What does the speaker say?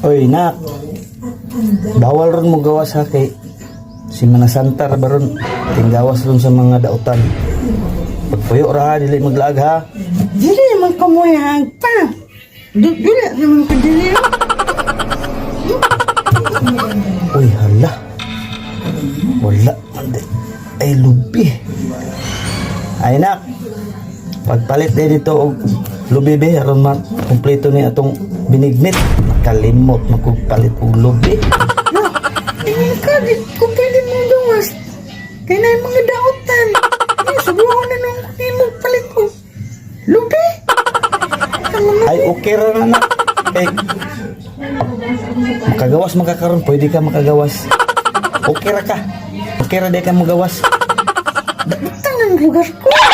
Oy, nak. Bawal ron mo gawas ha kay si Manasantar baron tinggawas ron sa mga dautan. Pagpuyo ra dili maglaag ha. Dili naman kamuyang pa. Du- Dili naman ko dili. Uy, hala. Wala. Ay, lubi. Ay, nak. Pagpalit din dito og lubi be, aron ma kumpleto ni atong binignit. Kalimot magpalit og lubi. Ko pwede mong duwas. Kaya na yung mga dautan. Ay, subukan na nung hindi mo palit ko. Lubi! Ay, okay ra na nak. Kay Makagawas makakaroon, pwede ka makagawas. Okay ra ka. Okay ra di ka magawas. Butang ng lugar ko.